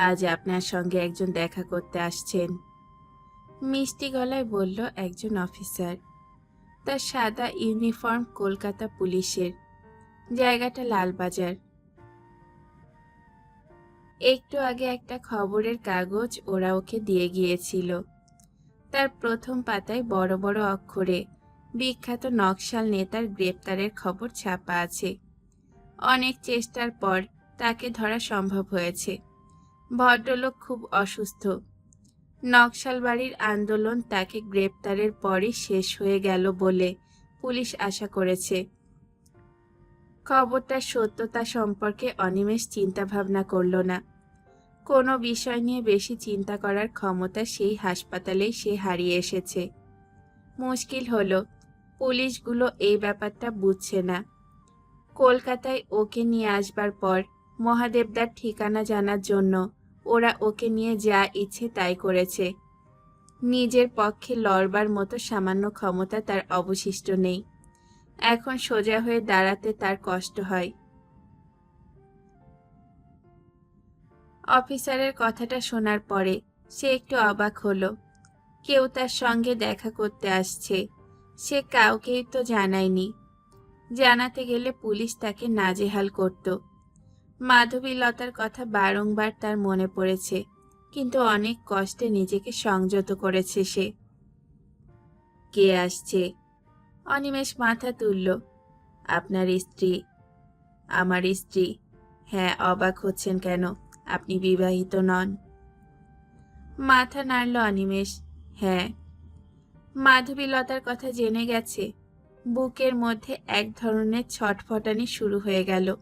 আজ আপনার সঙ্গে একজন দেখা করতে আসছেন। মিষ্টি গলায় বলল একজন অফিসার। তার সাদা ইউনিফর্ম কলকাতা পুলিশের। জায়গাটা লালবাজার। একটু আগে একটা খবরের কাগজ ওরা ওকে দিয়ে গিয়েছিল। তার প্রথম পাতায় বড় বড় অক্ষরে বিখ্যাত নকশাল নেতার গ্রেপ্তারের খবর ছাপা আছে। অনেক চেষ্টার পর তাকে ধরা সম্ভব হয়েছে। ভদ্রলোক খুব অসুস্থ। নকশালবাড়ির আন্দোলন তাকে গ্রেপ্তারের পরই শেষ হয়ে গেল বলে পুলিশ আশা করেছে। খবরটার সত্যতা সম্পর্কে অনিমেষ চিন্তা ভাবনা করল না। কোনো বিষয় নিয়ে বেশি চিন্তা করার ক্ষমতা সেই হাসপাতালেই সে হারিয়ে এসেছে। মুশকিল হলো, পুলিশগুলো এই ব্যাপারটা বুঝছে না। কলকাতায় ওকে নিয়ে আসবার পর মহাদেবদার ঠিকানা জানার জন্য ওরা ওকে নিয়ে যা ইচ্ছে তাই করেছে। নিজের পক্ষে লড়বার মতো সামান্য ক্ষমতা তার অবশিষ্ট নেই। এখন সোজা হয়ে দাঁড়াতে তার কষ্ট হয়। অফিসারের কথাটা শোনার পরে সে একটু অবাক হলো। কেউ তার সঙ্গে দেখা করতে আসছে। সে কাউকেই তো জানায়নি। জানাতে গেলে পুলিশ তাকে নাজেহাল করত। মাধবীলতার কথা বারংবার তার মনে পড়েছে, কিন্তু অনেক কষ্টে নিজেকে সংযত করেছে সে। কে আসছে? অনিমেষ মাথা তুলল। আপনার স্ত্রী। আমার স্ত্রী। হ্যাঁ অবাক হচ্ছেন কেন? আপনি বিবাহিত নন। মাথা নাড়ল অনিমেষ। হ্যাঁ। মাধবীলতার কথা জেনে গেছে। বুকের মধ্যে এক ধরনের ছটফটানি শুরু হয়ে গেল।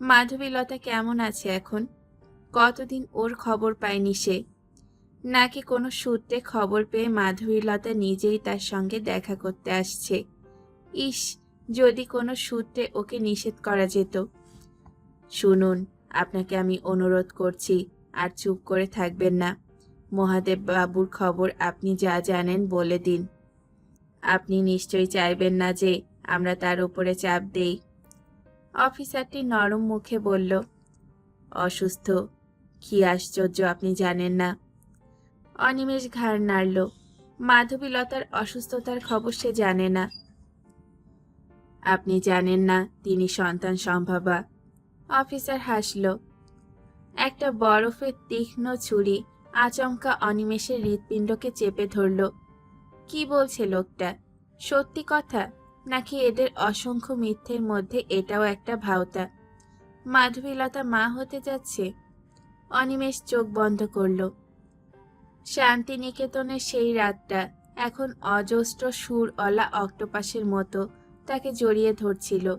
মাধবীলতা কেমন আছে এখন? কতদিন ওর খবর পায়নি সে? নাকি কোনো সূত্রে খবর পেয়ে মাধবীলতা নিজেই তার সঙ্গে দেখা করতে আসছে? ইস, যদি কোনো সূত্রে ওকে নিষেধ করা যেত। শুনুন, আপনাকে আমি অনুরোধ করছি, আর চুপ করে থাকবেন না। মহাদেব বাবুর খবর আপনি যা জানেন বলে দিন। আপনি নিশ্চয়ই চাইবেন না যে আমরা তার উপরে চাপ দেই। অফিসারটি নরম মুখে বলল, অসুস্থ, কি আশ্চর্য আপনি জানেন না। অনিমেষ ঘাড় নাড়ল, মাধবীলতার অসুস্থতার খবর সে জানে না। আপনি জানেন না, তিনি সন্তান সম্ভাবা। অফিসার হাসল, একটা বরফের তীক্ষ্ণ ছুরি আচমকা অনিমেষের হৃৎপিণ্ডকে চেপে ধরল। কি বলছে লোকটা? সত্যি কথা? নাকি এদের অসংখ্য মিথ্যের মধ্যে এটাও একটা ভাওতা? মাধবীলতা মা হতে যাচ্ছে। অনিমেষ চোখ বন্ধ করল। শান্তিনিকেতনের সেই রাতটা এখন অজস্র সুরওয়ালা অক্টোপাসের মতো তাকে জড়িয়ে ধরছিল।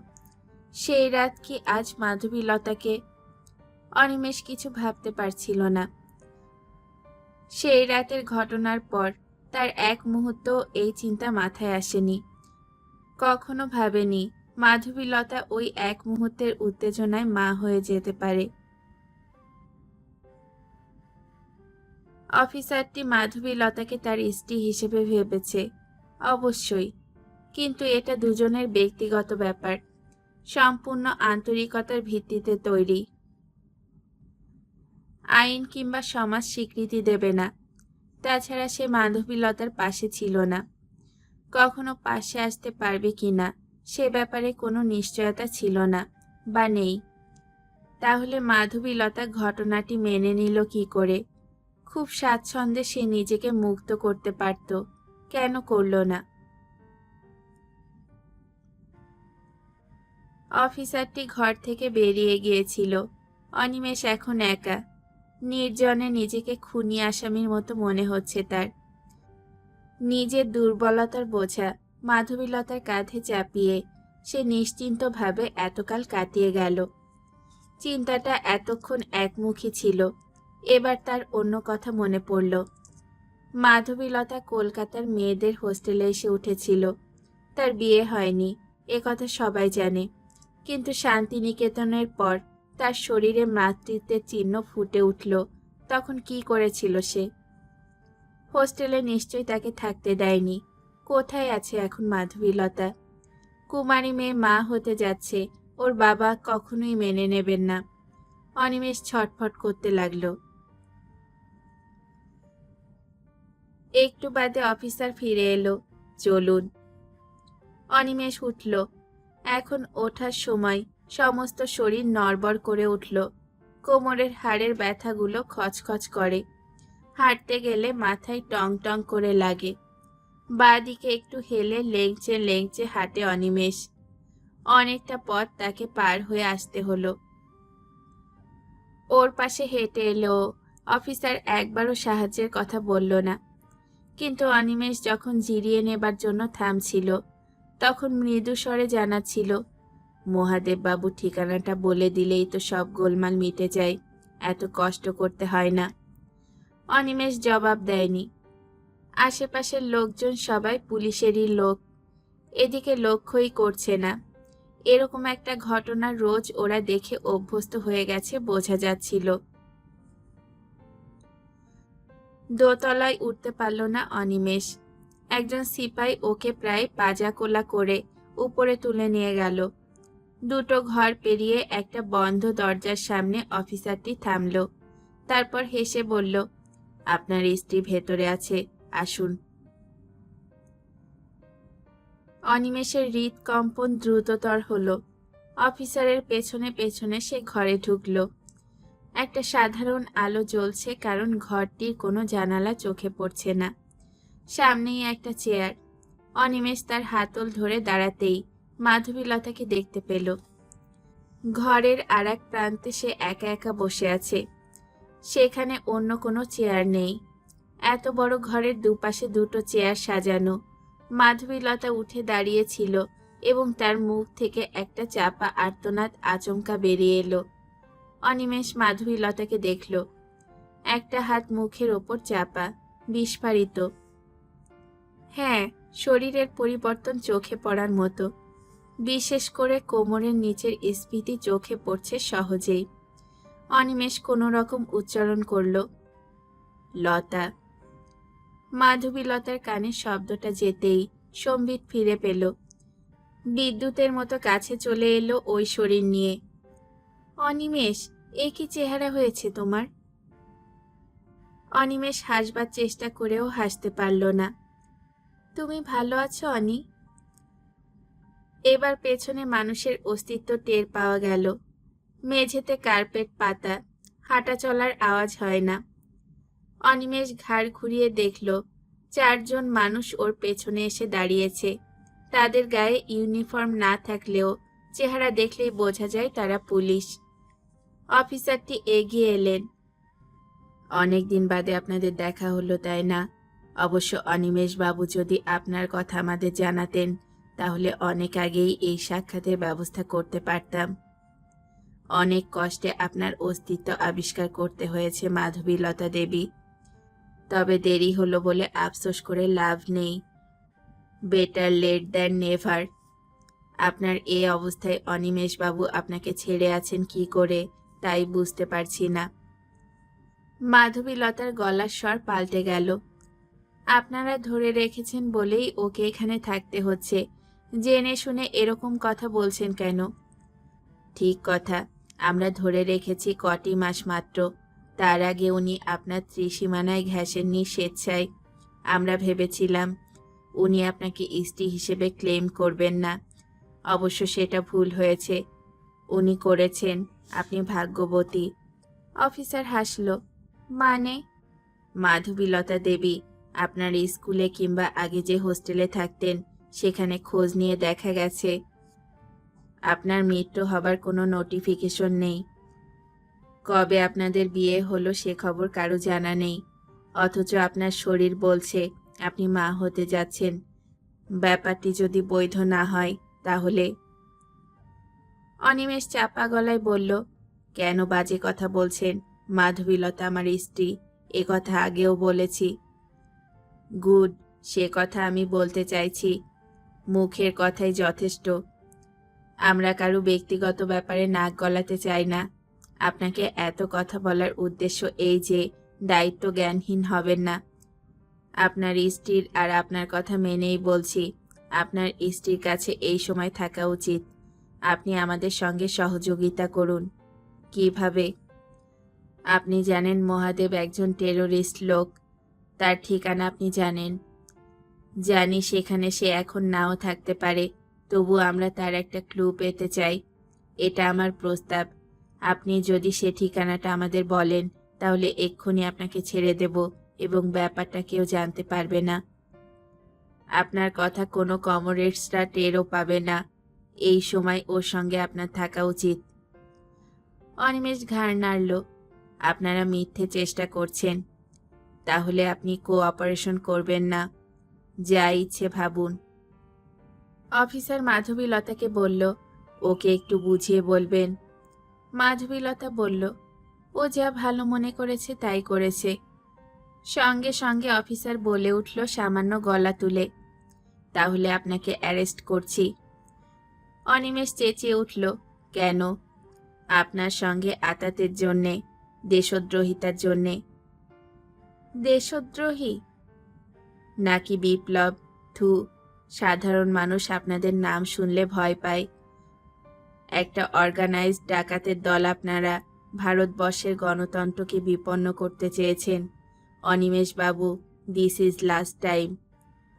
সেই রাত কি আজ মাধবীলতাকে? অনিমেষ কিছু ভাবতে পারছিল না। সেই রাতের ঘটনার পর তার এক মুহূর্ত এই চিন্তা মাথায় আসেনি। কখনো ভাবেনি। মাধবীলতা ওই এক মুহূর্তের উত্তেজনায় মা হয়ে যেতে পারে। অফিসারটি মাধবীলতাকে তার স্ত্রী হিসেবে ভেবেছে। অবশ্যই। কিন্তু এটা দুজনের ব্যক্তিগত ব্যাপার। সম্পূর্ণ আন্তরিকতার ভিত্তিতে তৈরি। আইন কিংবা সমাজ স্বীকৃতি দেবে না। তাছাড়া সে মাধবীলতার পাশে ছিল না। কখনো পাশে আসতে পারবে কি না সে ব্যাপারে কোনো নিশ্চয়তা ছিল না, বা নেই। তাহলে মাধবী মাধবীলতা ঘটনাটি মেনে নিল কি করে? খুব স্বাচ্ছন্দ্যে সে নিজেকে মুক্ত করতে পারত, কেন করল না? অফিসারটি ঘর থেকে বেরিয়ে গিয়েছিল। অনিমেষ এখন একা। নির্জনে নিজেকে খুনি আসামির মতো মনে হচ্ছে তার। নিজের দুর্বলতার বোঝা মাধবীলতার কাঁধে চাপিয়ে সে নিশ্চিন্তভাবে এতকাল কাটিয়ে গেল। চিন্তাটা এতক্ষণ একমুখী ছিল। এবার তার অন্য কথা মনে পড়ল। মাধবীলতা কলকাতার মেয়েদের হোস্টেলে এসে উঠেছিল। তার বিয়ে হয়নি, এ কথা সবাই জানে। কিন্তু শান্তিনিকেতনের পর তার শরীরে মাতৃত্বের চিহ্ন ফুটে উঠল। তখন কি করেছিল সে? হোস্টেলে নিশ্চয়ই তাকে থাকতে দেয়নি। কোথায় আছে এখন মাধবীলতা? কুমারী মেয়ে মা হতে যাচ্ছে, ওর বাবা কখনোই মেনে নেবেন না। অনিমেষ ছটফট করতে লাগল। একটু বাদে অফিসার ফিরে এলো, চলুন। অনিমেষ উঠল। এখন ওঠার সময় সমস্ত শরীর নড়বড় করে উঠল। কোমরের হাড়ের ব্যথাগুলো খচখচ করে। হাঁটতে গেলে মাথায় টং টং করে লাগে। বাঁদিকে একটু হেলে লেংচে লেংচে হাঁটে অনিমেষ। অনেকটা পথ তাকে পার হয়ে আসতে হলো। ওর পাশে হেঁটে এলো। অফিসার একবারও সাহায্যের কথা বলল না। কিন্তু অনিমেষ যখন জিরিয়ে নেবার জন্য থামছিল, তখন মৃদু স্বরে জানাচ্ছিল, মহাদেব বাবু, ঠিকানাটা বলে দিলেই তো সব গোলমাল মিটে যায়। এত কষ্ট করতে হয় না। অনিমেষ জবাব দেয়নি। আশেপাশের লোকজন সবাই পুলিশেরই লোক। এদিকে লক্ষ্যই করছে না। এরকম একটা ঘটনা রোজ ওরা দেখে অভ্যস্ত হয়ে গেছে বোঝা যাচ্ছিল। দোতলায় উঠতে পারল না অনিমেষ। একজন সিপাই ওকে প্রায় পাজাকোলা করে উপরে তুলে নিয়ে গেল। দুটো ঘর পেরিয়ে একটা বন্ধ দরজার সামনে অফিসারটি থামল। তারপর হেসে বলল আপনার স্ত্রী ভেতরে আছে, আসুন। অনিমেষের হৃদকম্পন দ্রুততর হলো। অফিসারের পেছনে পেছনে সে ঘরে ঢুকলো। একটা সাধারণ আলো জ্বলছে কারণ ঘরটির কোনো জানালা চোখে পড়ছে না। সামনেই একটা চেয়ার। অনিমেষ তার হাতল ধরে দাঁড়াতেই মাধবীলতাকে দেখতে পেল। ঘরের আর এক প্রান্তে সে একা একা বসে আছে। সেখানে অন্য কোনো চেয়ার নেই। এত বড় ঘরের দুপাশে দুটো চেয়ার সাজানো। মাধবীলতা উঠে দাঁড়িয়েছিল এবং তার মুখ থেকে একটা চাপা আর্তনাদ আচমকা বেরিয়ে এলো। অনিমেষ মাধবীলতাকে দেখল। একটা হাত মুখের ওপর চাপা, বিস্ফারিত। হ্যাঁ শরীরের পরিবর্তন চোখে পড়ার মতো। বিশেষ করে কোমরের নিচের স্ফীতি চোখে পড়ছে সহজেই। অনিমেষ কোনো রকম উচ্চারণ করল, লতা। মাধবীলতার কানে শব্দটা যেতেই সম্বিত ফিরে পেল। বিদ্যুতের মতো কাছে চলে এলো ওই শরীর নিয়ে। অনিমেষ, এ কি চেহারা হয়েছে তোমার? অনিমেষ হাসবার চেষ্টা করেও হাসতে পারল না। তুমি ভালো আছো, অনি? এবার পেছনে মানুষের অস্তিত্ব টের পাওয়া গেল। মেঝেতে কার্পেট পাতা, হাঁটা চলার আওয়াজ হয় না। অনিমেষ ঘাড় ঘুরিয়ে দেখল, চারজন মানুষ ওর পেছনে এসে দাঁড়িয়েছে। তাদের গায়ে ইউনিফর্ম না থাকলেও চেহারা দেখলেই বোঝা যায় তারা পুলিশ। অফিসারটি এগিয়ে এলেন। অনেক দিন বাদে আপনাদের দেখা হলো, তাই না? অবশ্য অনিমেষ বাবু যদি আপনার কথা আমাদের জানাতেন, তাহলে অনেক আগেই এই সাক্ষাতের ব্যবস্থা করতে পারতাম। অনেক কষ্টে আপনার অস্তিত্ব আবিষ্কার করতে হয়েছে, মাধবীলতা দেবী। তবে দেরি হলো বলে আফসোস করে লাভ নেই। বেটার লেট দ্যান নেভার আপনার এ অবস্থায় অনিমেষ বাবু আপনাকে ছেড়ে আছেন কি করে, তাই বুঝতে পারছি না। মাধবীলতার গলার স্বর পাল্টে গেল। আপনারা ধরে রেখেছেন বলেই ওকে এখানে থাকতে হচ্ছে। জেনে শুনে এরকম কথা বলছেন কেন? ঠিক কথা। আমরা ধরে রেখেছি কটি মাস মাত্র। তার আগে উনি আপনার ত্রিসীমানায় ঘেঁষেননি স্বেচ্ছায়। আমরা ভেবেছিলাম উনি আপনাকে স্ত্রী হিসেবে ক্লেম করবেন না। অবশ্য সেটা ভুল হয়েছে। উনি করেছেন। আপনি ভাগ্যবতী। অফিসার হাসল। মানে? মাধবীলতা দেবী, আপনার স্কুলে কিংবা আগে যে হোস্টেলে থাকতেন, সেখানে খোঁজ নিয়ে দেখা গেছে। আপনার মৃত্যু হবার কোনো নোটিফিকেশন নেই। কবে আপনাদের বিয়ে হলো সে খবর কারও জানা নেই। অথচ আপনার শরীর বলছে, আপনি মা হতে যাচ্ছেন। ব্যাপারটি যদি বৈধ না হয়, তাহলে? অনিমেষ চাপা গলায় বলল, কেন বাজে কথা বলছেন? মাধবীলতা আমার স্ত্রী, এ কথা আগেও বলেছি। গুড, সে কথা আমি বলতে চাইছি। মুখের কথাই যথেষ্ট। আমরা কারও ব্যক্তিগত ব্যাপারে নাক গলাতে চাই না। আপনাকে এত কথা বলার উদ্দেশ্য এই যে, দায়িত্ব জ্ঞানহীন হবেন না। আপনার স্ত্রীর আর আপনার কথা মেনেই বলছি, আপনার স্ত্রীর কাছে এই সময় থাকা উচিত। আপনি আমাদের সঙ্গে সহযোগিতা করুন। কীভাবে? আপনি জানেন মহাদেব একজন টেরোরিস্ট লোক। তার ঠিকানা আপনি জানেন। জানি সেখানে সে এখন নাও থাকতে পারে। তবু আমরা তার একটা ক্লু পেতে চাই। এটা আমার প্রস্তাব। আপনি যদি সে ঠিকানাটা আমাদের বলেন, তাহলে এক্ষুনি আপনাকে ছেড়ে দেব এবং ব্যাপারটা কেউ জানতে পারবে না। আপনার কথা কোনো কমরেডসরা টেরও পাবে না। এই সময় ওর সঙ্গে আপনার থাকা উচিত। অনিমেষ ঘাড় নাড়ল। আপনারা মিথ্যে চেষ্টা করছেন। তাহলে আপনি কোঅপারেশন করবেন না। যা ইচ্ছে ভাবুন। অফিসার মাধবীলতাকে বলল, ওকে একটু বুঝিয়ে বলবেন? মাধবীলতা বলল, ও যা ভালো মনে করেছে তাই করেছে। সঙ্গে সঙ্গে অফিসার বলে উঠল সামান্য গলা তুলে, তাহলে আপনাকে অ্যারেস্ট করছি। অনিমেষ চেঁচিয়ে উঠল, কেন? আপনার সঙ্গে আতাতের জন্যে, দেশদ্রোহিতার জন্যে। দেশদ্রোহী? নাকি বিপ্লব? থু সাধারণ মানুষ আপনাদের নাম শুনলে ভয় পায়। একটা অর্গানাইজড ডাকাতের দল আপনারা ভারতবর্ষের গণতন্ত্রকে বিপন্ন করতে চেয়েছেন। অনিমেষ বাবু দিস ইজ লাস্ট টাইম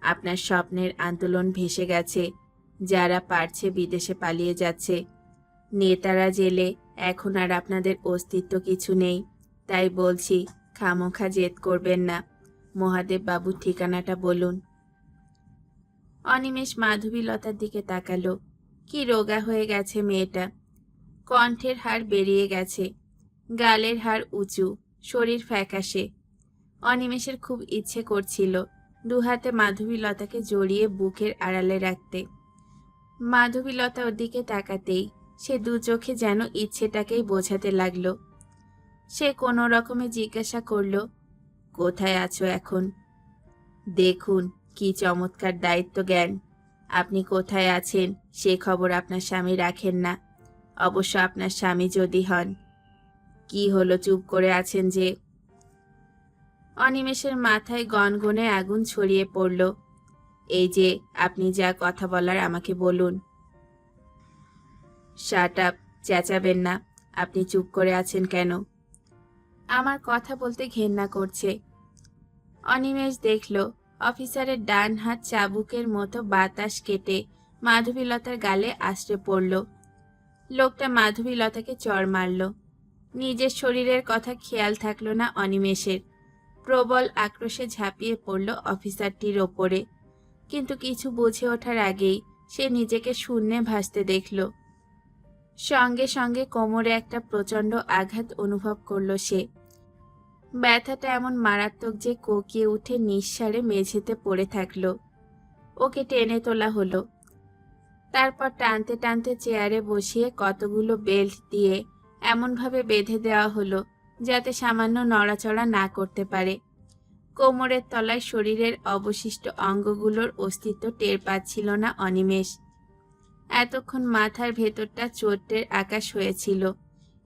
আপনার স্বপ্নের আন্দোলন ভেসে গেছে, যারা পারছে বিদেশে পালিয়ে যাচ্ছে। নেতারা জেলে এখন আর আপনাদের অস্তিত্ব কিছু নেই, তাই বলছি, খামোখা জেদ করবেন না। মহাদেব বাবুর ঠিকানাটা বলুন। অনিমেষ মাধবীলতার দিকে তাকালো। কি রোগা হয়ে গেছে মেয়েটা। কণ্ঠের হাড় বেরিয়ে গেছে। গালের হাড় উঁচু। শরীর ফ্যাকাশে। অনিমেষের খুব ইচ্ছে করছিল দুহাতে মাধবীলতাকে জড়িয়ে বুকের আড়ালে রাখতে। মাধবীলতা ওর দিকে তাকাতেই সে দু চোখে যেন ইচ্ছেটাকেই বোঝাতে লাগল। সে কোনো রকমে জিজ্ঞাসা করল, কোথায় আছো এখন? দেখুন কি চমৎকার দায়িত্ব, জ্ঞান। আপনি কোথায় আছেন সে খবর আপনার স্বামী রাখেন না। অবশ্য আপনার স্বামী যদি হন। কি হলো, চুপ করে আছেন যে? অনিমেষের মাথায় গনগনে আগুন ছড়িয়ে পড়ল। এই যে, আপনি যা কথা বলার আমাকে বলুন। শাট আপ, চেঁচাবেন না। আপনি চুপ করে আছেন কেন? আমার কথা বলতে ঘেন্না করছে। অনিমেষ দেখল অফিসারের ডান হাত চাবুকের মতো বাতাস কেটে মাধবীলতার গালে আশ্রে পড়ল। লোকটা মাধবীলতাকে চড় মারল। নিজের শরীরের কথা খেয়াল থাকল না অনিমেষের। প্রবল আক্রোশে ঝাঁপিয়ে পড়ল অফিসারটির ওপরে। কিন্তু কিছু বুঝে ওঠার আগেই সে নিজেকে শূন্যে ভাসতে দেখল। সঙ্গে সঙ্গে কোমরে একটা প্রচণ্ড আঘাত অনুভব করল সে। ব্যথাটা এমন মারাত্মক যে কোকিয়ে উঠে নিঃসারে মেঝেতে পড়ে থাকল। ওকে টেনে তোলা হলো। তারপর টানতে টানতে চেয়ারে বসিয়ে কতগুলো বেল্ট দিয়ে এমনভাবে বেঁধে দেওয়া হলো যাতে সামান্য নড়াচড়া না করতে পারে। কোমরের তলায় শরীরের অবশিষ্ট অঙ্গগুলোর অস্তিত্ব টের পাচ্ছিল না অনিমেষ। এতক্ষণ মাথার ভেতরটা চোটের আকাশ হয়েছিল।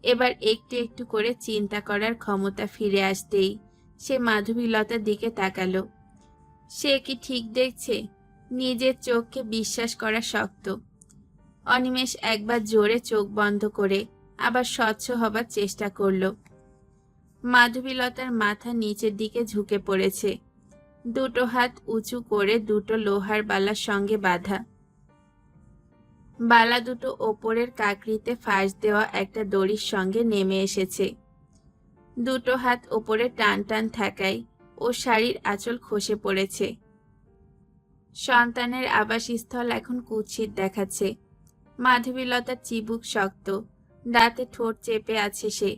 এবার একটু একটু করে চিন্তা করার ক্ষমতা ফিরে আসতেই সে মাধবীলতার দিকে তাকালো। সে কি ঠিক দেখছে? নিজের চোখকে বিশ্বাস করা শক্ত। অনিমেষ একবার জোরে চোখ বন্ধ করে আবার স্বচ্ছ হবার চেষ্টা করল। মাধবীলতার মাথা নিচের দিকে ঝুঁকে পড়েছে। দুটো হাত উঁচু করে দুটো লোহার বালার সঙ্গে বাঁধা। বালা দুটো ওপরের কাকরিতে ফাঁস দেওয়া একটা দড়ির সঙ্গে নেমে এসেছে। দুটো হাত ওপরে টান টান থাকায় ও শাড়ির আঁচল খসে পড়েছে। সন্তানের আবাসস্থল এখন কুৎসিত দেখাচ্ছে। মাধবীলতার চিবুক শক্ত, দাঁতে ঠোঁট চেপে আছে সে।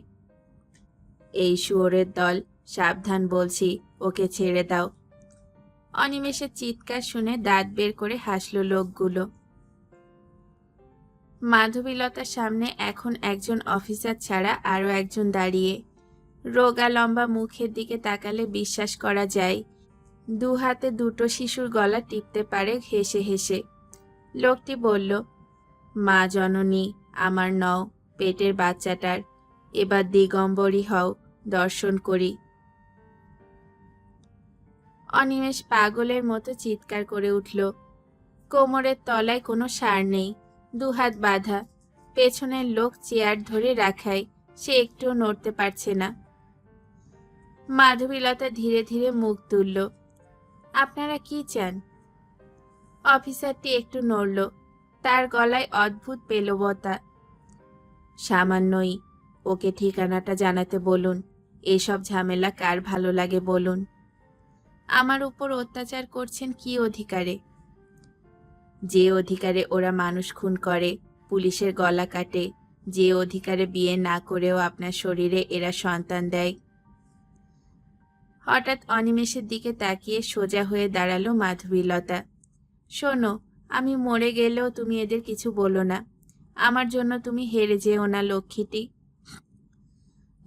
এই শুয়োরের দল, সাবধান বলছি, ওকে ছেড়ে দাও। অনিমেষের চিৎকার শুনে দাঁত বের করে হাসল লোকগুলো। মাধবীলতার সামনে এখন একজন অফিসার ছাড়া আরও একজন দাঁড়িয়ে। রোগা লম্বা মুখের দিকে তাকালে বিশ্বাস করা যায়, দু হাতে দুটো শিশুর গলা টিপতে পারে হেসে হেসে। লোকটি বলল, মা জননী, আমার নও, পেটের বাচ্চাটার, এবার দিগম্বরী হও, দর্শন করি। অনিমেষ পাগলের মতো চিৎকার করে উঠল, কোমরের তলায় কোনো সার নেই দুহাত বাঁধা। পেছনের লোক চেয়ার ধরে রাখায় সে একটুও নড়তে পারছে না। মাধবীলতা ধীরে ধীরে মুখ তুলল। আপনারা কি চান? অফিসারটি একটু নড়ল। তার গলায় অদ্ভুত পেলবতা। সামান্যই। ওকে ঠিকানাটা জানাতে বলুন। এসব ঝামেলা কার ভালো লাগে বলুন। আমার উপর অত্যাচার করছেন কি অধিকারে? যে অধিকারে ওরা মানুষ খুন করে, পুলিশের গলা কাটে। যে অধিকারে বিয়ে না করেও আপনার শরীরে এরা সন্তান দেয়। হঠাৎ অনিমেষের দিকে তাকিয়ে সোজা হয়ে দাঁড়াল মাধবীলতা। শোনো, আমি মরে গেলেও তুমি এদের কিছু বলো না। আমার জন্য তুমি হেরে যেও না, লক্ষ্মীটি।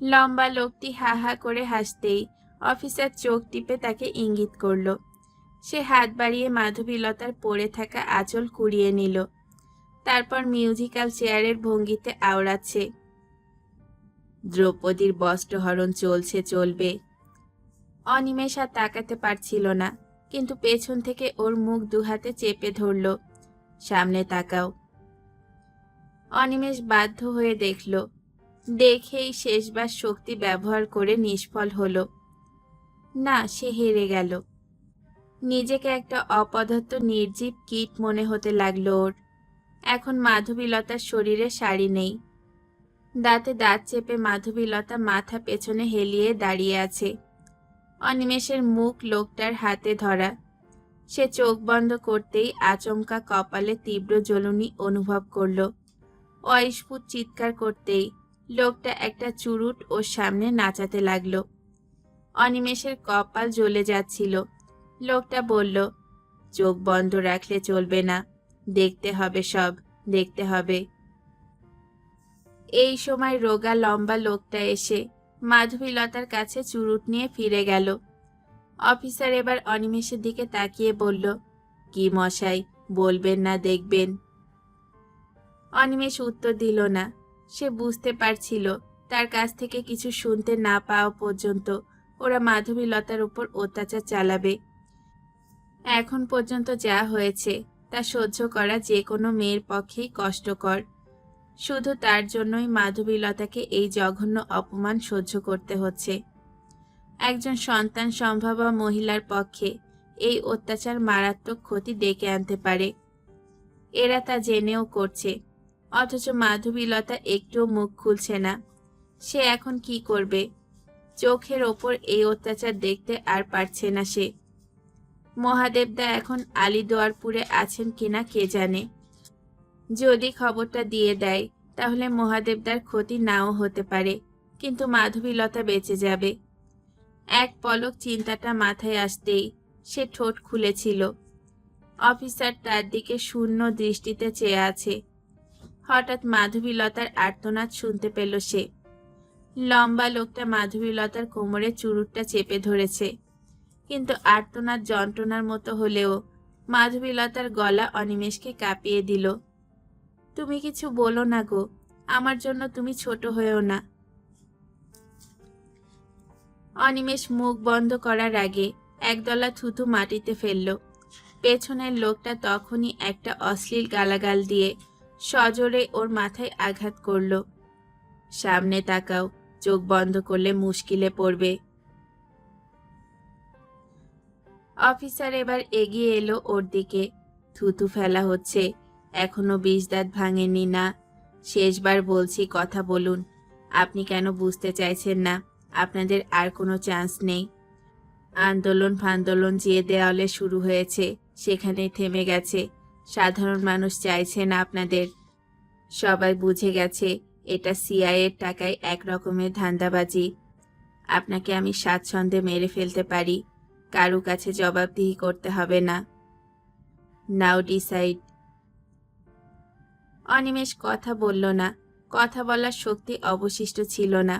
লম্বা লোকটি হা হা করে হাসতেই অফিসার চোখ টিপে তাকে ইঙ্গিত করল। সে হাত বাড়িয়ে মাধবীলতার পড়ে থাকা আঁচল কুড়িয়ে নিল। তারপর মিউজিক্যাল চেয়ারের ভঙ্গিতে আওড়াচ্ছে। দ্রৌপদীর বস্ত্রহরণ চলছে, চলবে। অনিমেষ তাকাতে পারছিল না, কিন্তু পেছন থেকে ওর মুখ দুহাতে চেপে ধরল। সামনে তাকাও। অনিমেষ বাধ্য হয়ে দেখল। দেখেই শেষবার শক্তি ব্যবহার করে নিষ্ফল হলো। না, সে হেরে গেল। নিজেকে একটা অপদার্থ নির্জীব কীট মনে হতে লাগল ওর। এখন মাধবীলতার শরীরে শাড়ি নেই। দাঁতে দাঁত চেপে মাধবীলতা মাথা পেছনে হেলিয়ে দাঁড়িয়ে আছে। অনিমেষের মুখ লোকটার হাতে ধরা। সে চোখ বন্ধ করতেই আচমকা কপালে তীব্র জ্বলুনি অনুভব করল। অস্ফুট চিৎকার করতেই লোকটা একটা চুরুট ওর সামনে নাচাতে লাগল। অনিমেষের কপাল জ্বলে যাচ্ছিল। লোকটা বলল, চোখ বন্ধ রাখলে চলবে না। দেখতে হবে সব, দেখতে হবে। এই সময় রোগা লম্বা লোকটা এসে মাধবীলতার কাছে চুরুট নিয়ে ফিরে গেল। অফিসার এবার অনিমেষের দিকে তাকিয়ে বলল, কি মশাই, বলবেন না, দেখবেন। অনিমেষ উত্তর দিল না। সে বুঝতে পারছিল তার কাছ থেকে কিছু শুনতে না পাওয়া পর্যন্ত ওরা মাধবীলতার উপর অত্যাচার চালাবে। এখন পর্যন্ত যা হয়েছে তা সহ্য করা যে কোনো মেয়ের পক্ষেই কষ্টকর। শুধু তার জন্যই মাধবীলতাকে এই জঘন্য অপমান সহ্য করতে হচ্ছে। একজন সন্তান সম্ভাবা মহিলার পক্ষে এই অত্যাচার মারাত্মক ক্ষতি ডেকে আনতে পারে। এরা তা জেনেও করছে, অথচ মাধবীলতা একটুও মুখ খুলছে না। সে এখন কি করবে? চোখের ওপর এই অত্যাচার দেখতে আর পারছে না সে। মহাদেবদা এখন আলিদোয়ারপুরে আছেন কিনা কে জানে? যদি খবরটা দিয়ে দেয়, তাহলে মহাদেবদার ক্ষতি নাও হতে পারে, কিন্তু মাধবীলতা বেঁচে যাবে। এক পলক চিন্তাটা মাথায় আসতেই সে ঠোঁট খুলেছিল। অফিসার তার দিকে শূন্য দৃষ্টিতে চেয়ে আছে। হঠাৎ মাধবীলতার আর্তনাদ শুনতে পেল সে। লম্বা লোকটা মাধবীলতার কোমরে চুরুটটা চেপে ধরেছে। কিন্তু আর্তনাদ যন্ত্রণার মতো হলেও মাধবীলতার গলা অনিমেষকে কাঁপিয়ে দিল। তুমি কিছু বলো না গো, আমার জন্য তুমি ছোট হয়েও না। অনিমেষ মুখ বন্ধ করার আগে একদলা থুতু মাটিতে ফেলল। পেছনের লোকটা তখনই একটা অশ্লীল গালাগাল দিয়ে সজোরে ওর মাথায় আঘাত করল। সামনে তাকাও, চোখ বন্ধ করলে মুশকিলে পড়বে। অফিসার এবার এগিয়ে এলো ওর দিকে। থুতু ফেলা হচ্ছে। এখনও বিষ দাঁত ভাঙেনি না। শেষবার বলছি কথা বলুন। আপনি কেন বুঝতে চাইছেন না? আপনাদের আর কোনো চান্স নেই। আন্দোলন ফান্দোলন যে দেওয়ালে শুরু হয়েছে, সেখানে থেমে গেছে। সাধারণ মানুষ চাইছে না আপনাদের। সবাই বুঝে গেছে, এটা সিআইয়ের টাকায় এক রকমের ধান্দাবাজি। আপনাকে আমি স্বাচ্ছন্দ্যে মেরে ফেলতে পারি। কারু কাছে জবাবদিহি করতে হবে না। নাও ডিসাইড। অনিমেষ কথা বলল না। কথা বলার শক্তি অবশিষ্ট ছিল না।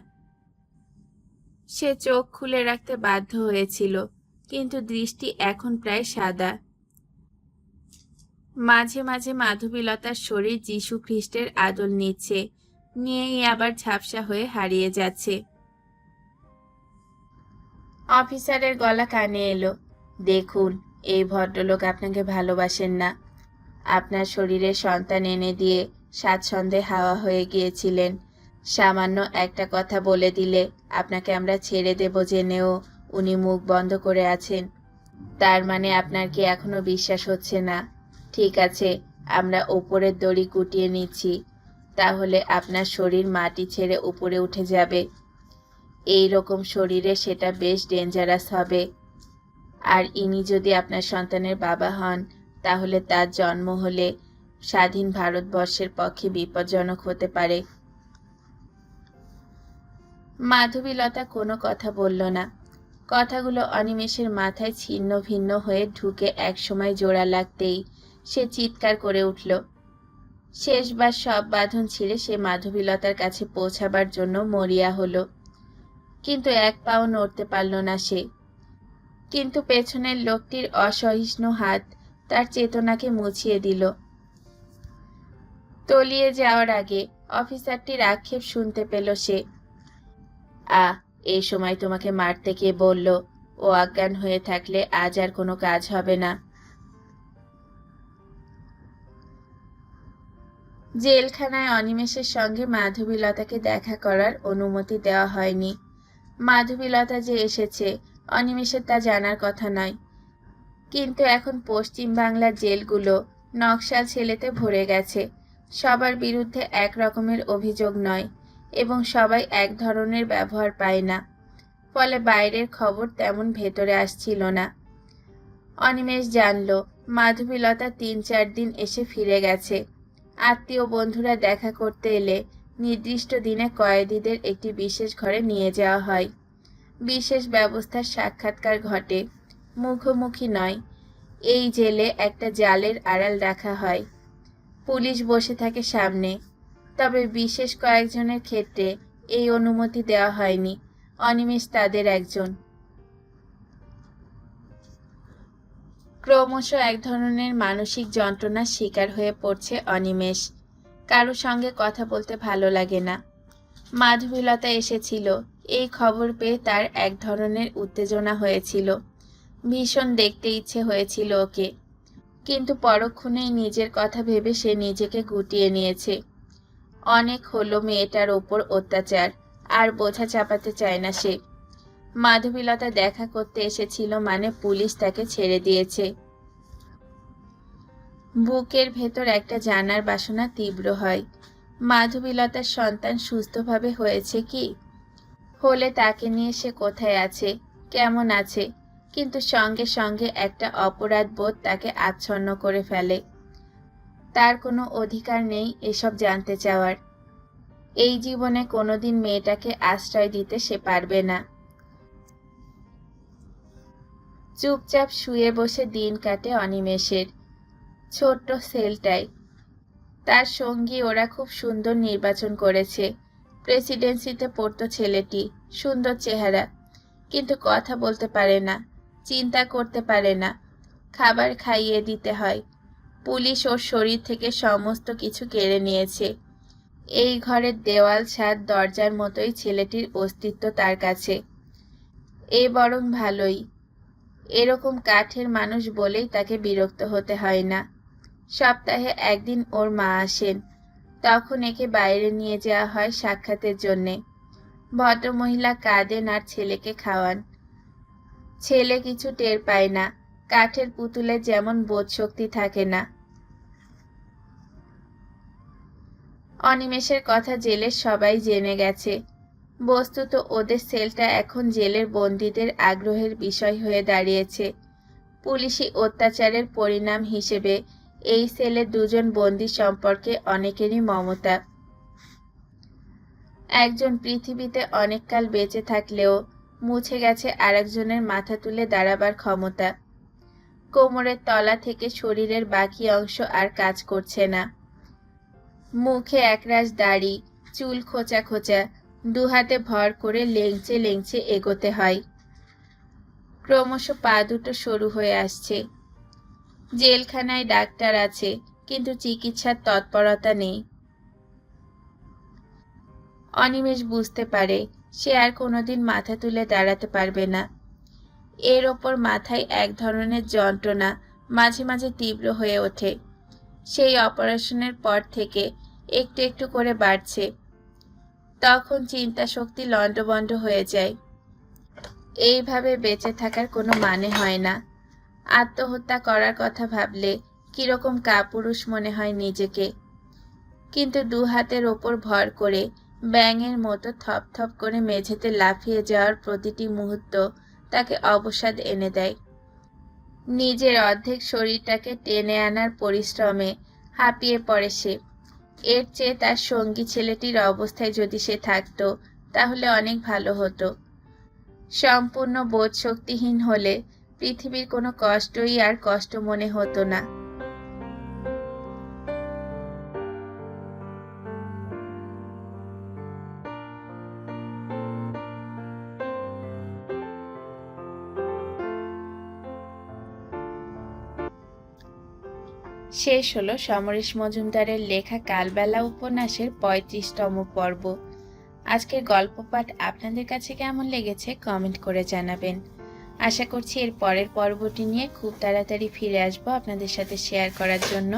সে চোখ খুলে রাখতে বাধ্য হয়েছিল, কিন্তু দৃষ্টি এখন প্রায় সাদা। মাঝে মাঝে মাধবীলতার শরীর যীশু খ্রিস্টের আদল নিচ্ছে, নিয়েই আবার ঝাপসা হয়ে হারিয়ে যাচ্ছে। অফিসারের গলা কানে এলো। দেখুন, এই ভদ্রলোক আপনাকে ভালোবাসেন না। আপনার শরীরে সন্তান এনে দিয়ে স্বাচ্ছন্দ্যে হাওয়া হয়ে গিয়েছিলেন। সামান্য একটা কথা বলে দিলে আপনাকে আমরা ছেড়ে দেব জেনেও উনি মুখ বন্ধ করে আছেন। তার মানে আপনার কি এখনও বিশ্বাস হচ্ছে না? ঠিক আছে, আমরা ওপরের দড়ি কুটিয়ে নিচ্ছি। তাহলে আপনার শরীর মাটি ছেড়ে উপরে উঠে যাবে। এই রকম শরীরে সেটা বেশ ডেঞ্জারাস হবে। আর ইনি যদি আপনার সন্তানের বাবা হন, তাহলে তার জন্ম হলে স্বাধীন ভারতবর্ষের পক্ষে বিপজ্জনক হতে পারে। মাধবীলতা কোনো কথা বলল না। কথাগুলো অনিমেষের মাথায় ছিন্ন ভিন্ন হয়ে ঢুকে একসময় জোড়া লাগতেই সে চিৎকার করে উঠল। শেষবার সব বাঁধন ছিঁড়ে সে মাধবীলতার কাছে পৌঁছাবার জন্য মরিয়া হলো। কিন্তু এক পাও নড়তে পারল না সে। কিন্তু পেছনের লোকটির অসহিষ্ণু হাত তার চেতনাকে মুছিয়ে দিল। তলিয়ে যাওয়ার আগে অফিসারটির আক্ষেপ শুনতে পেল সে। আ এই সময় তোমাকে মারতে কে বলল? ও অজ্ঞান হয়ে থাকলে আজ আর কোনো কাজ হবে না। জেলখানায় অনিমেষের সঙ্গে মাধবীলতাকে দেখা করার অনুমতি দেওয়া হয়নি। মাধবীলতা যে এসেছে, অনিমেষের তা জানার কথা নয়। কিন্তু এখন পশ্চিম বাংলার জেলগুলো নকশাল ছেলেতে ভরে গেছে। সবার বিরুদ্ধে এক রকমের অভিযোগ নয় এবং সবাই এক ধরনের ব্যবহার পায় না। ফলে বাইরের খবর তেমন ভেতরে আসছিল না। অনিমেষ জানল, মাধবীলতা তিন চার দিন এসে ফিরে গেছে। আত্মীয় বন্ধুরা দেখা করতে এলে নির্দিষ্ট দিনে কয়েদিদের একটি বিশেষ ঘরে নিয়ে যাওয়া হয়। বিশেষ ব্যবস্থার সাক্ষাৎকার ঘটে। মুখোমুখি নয়। এই জেলে একটা জালের আড়াল রাখা হয়। পুলিশ বসে থাকে সামনে। তবে বিশেষ কয়েকজনের ক্ষেত্রে এই অনুমতি দেওয়া হয়নি। অনিমেষ তাদের একজন। ক্রমশ এক ধরনের মানসিক যন্ত্রণার শিকার হয়ে পড়ছে অনিমেষ। কারও সঙ্গে কথা বলতে ভালো লাগে না। মাধবীলতা এসেছিল। এই খবর পেয়ে তার এক ধরনের উত্তেজনা হয়েছিল। ভীষণ দেখতে ইচ্ছে হয়েছিল ওকে। কিন্তু পরক্ষণেই নিজের কথা ভেবে সে নিজেকে গুটিয়ে নিয়েছে। অনেক হলো মেয়েটার ওপর অত্যাচার, আর বোঝা চাপাতে চায় না সে। মাধবীলতা দেখা করতে এসেছিল মানে পুলিশ তাকে ছেড়ে দিয়েছে। বুকের ভেতর একটা জানার বাসনা তীব্র হয়। মাধবীলতার সন্তান সুস্থভাবে হয়েছে কি? হলে তাকে নিয়ে সে কোথায় আছে? কেমন আছে? কিন্তু সঙ্গে সঙ্গে একটা অপরাধ বোধ তাকে আচ্ছন্ন করে ফেলে। তার কোনো অধিকার নেই এসব জানতে চাওয়ার। এই জীবনে কোনোদিন মেয়েটাকে আশ্রয় দিতে সে পারবে না। চুপচাপ শুয়ে বসে দিন কাটে অনিমেষের। ছোট্ট সেলটাই তার সঙ্গী ওরা খুব সুন্দর নির্বাচন করেছে। প্রেসিডেন্সিতে পড়তো ছেলেটি, সুন্দর চেহারা। কিন্তু কথা বলতে পারে না, চিন্তা করতে পারে না, খাবার খাইয়ে দিতে হয়। পুলিশ ওর শরীর থেকে সমস্ত কিছু কেড়ে নিয়েছে। এই ঘরের দেওয়াল, ছাদ, দরজার মতোই ছেলেটির অস্তিত্ব তার কাছে। এ বরং ভালোই। এরকম কাঠের মানুষ বলেই তাকে বিরক্ত হতে হয় না। সপ্তাহে একদিন ওর মা আসেন। তখন একে বাইরে নিয়ে যাওয়া হয় সাক্ষাতের জন্যে। ভদ্রমহিলা কাঁদেন আর ছেলেকে খাওয়ান। ছেলে কিছু টের পায় না। কাঠের পুতুলে যেমন বোধ শক্তি থাকে না। অনিমেষের কথা জেলের সবাই জেনে গেছে। বস্তুত ওদের সেলটা এখন জেলের বন্দীদের আগ্রহের বিষয় হয়ে দাঁড়িয়েছে। পুলিশি অত্যাচারের পরিণাম হিসেবে এই সেলে দুজন বন্দি সম্পর্কে অনেকেরই মমতা। একজন পৃথিবীতে অনেককাল বেঁচে থাকলেও মুছে গেছে আরেকজনের মাথা তুলে দাঁড়াবার ক্ষমতা। কোমরের তলা থেকে শরীরের বাকি অংশ আর কাজ করছে না। মুখে একরাশ দাড়ি, চুল খোঁচা খোঁচা, দু হাতে ভর করে লেংচে লেংচে এগোতে হয়। ক্রমশ পা দুটো সরু হয়ে আসছে। জেলখানায় ডাক্তার আছে, কিন্তু চিকিৎসার তৎপরতা নেই। অনিমেষ বুঝতে পারে, সে আর কোনোদিন মাথা তুলে দাঁড়াতে পারবে না। এর ওপর মাথায় এক ধরনের যন্ত্রণা মাঝে মাঝে তীব্র হয়ে ওঠে। সেই অপারেশনের পর থেকে একটু একটু করে বাড়ছে। তখন চিন্তা শক্তি লণ্ডভণ্ড হয়ে যায়। এইভাবে বেঁচে থাকার কোনো মানে হয় না। আত্মহত্যা করার কথা ভাবলে কীরকম কাপুরুষ মনে হয় নিজেকে। কিন্তু দু হাতের ওপর ভর করে ব্যাঙের মতো থপ থপ করে মেঝেতে লাফিয়ে যাওয়ার প্রতিটি মুহূর্ত তাকে অবসাদ এনে দেয়। নিজের অর্ধেক শরীরটাকে টেনে আনার পরিশ্রমে হাঁপিয়ে পড়ে সে। এর চেয়ে তার সঙ্গী ছেলেটির অবস্থায় যদি সে থাকতো, তাহলে অনেক ভালো হতো। সম্পূর্ণ বোধ শক্তিহীন হলে পৃথিবীর কোনো কষ্টই আর কষ্ট মনে হতো না। শেষ হলো সমরেশ মজুমদারের লেখা কালবেলা উপন্যাসের পঁয়ত্রিশতম পর্ব। আজকের গল্প পাঠ আপনাদের কাছে কেমন লেগেছে কমেন্ট করে জানাবেন। আশা করছি এর পরের পর্বটি নিয়ে খুব তাড়াতাড়ি ফিরে আসব আপনাদের সাথে শেয়ার করার জন্য।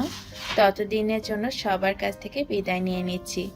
ততদিনের জন্য সবার কাছ থেকে বিদায় নিয়ে নিচ্ছি।